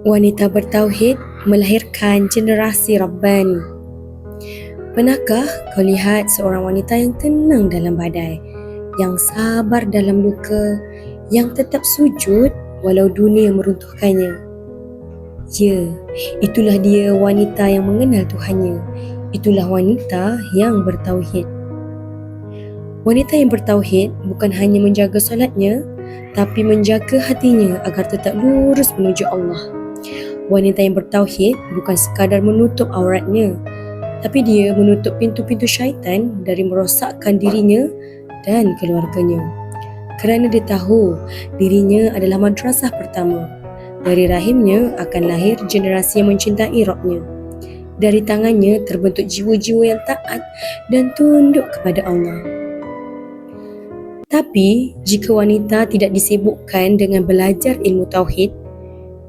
Wanita bertauhid melahirkan generasi Rabbani. Pernahkah kau lihat seorang wanita yang tenang dalam badai, yang sabar dalam luka, yang tetap sujud walau dunia meruntuhkannya? Ya, itulah dia wanita yang mengenal Tuhannya. Itulah wanita yang bertauhid. Wanita yang bertauhid bukan hanya menjaga solatnya, tapi menjaga hatinya agar tetap lurus menuju Allah. Wanita yang bertauhid bukan sekadar menutup auratnya, tapi dia menutup pintu-pintu syaitan dari merosakkan dirinya dan keluarganya. Kerana dia tahu dirinya adalah madrasah pertama. Dari rahimnya akan lahir generasi yang mencintai Rabbnya. Dari tangannya terbentuk jiwa-jiwa yang taat dan tunduk kepada Allah. Tapi, jika wanita tidak disibukkan dengan belajar ilmu tauhid,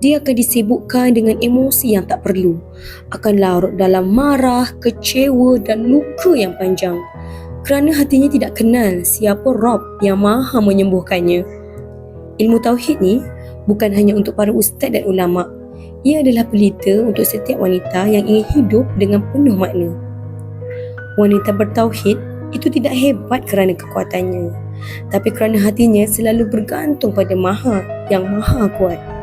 dia akan disibukkan dengan emosi yang tak perlu. Akan larut dalam marah, kecewa dan luka yang panjang. Kerana hatinya tidak kenal siapa Rob yang maha menyembuhkannya. Ilmu tauhid ni bukan hanya untuk para ustaz dan ulama. Ia adalah pelita untuk setiap wanita yang ingin hidup dengan penuh makna. Wanita bertauhid itu tidak hebat kerana kekuatannya, tapi kerana hatinya selalu bergantung pada Maha yang Maha Kuat.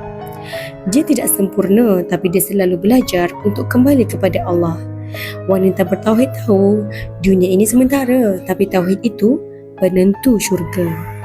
Dia tidak sempurna tapi dia selalu belajar untuk kembali kepada Allah. Wanita bertauhid tahu dunia ini sementara tapi tauhid itu penentu syurga.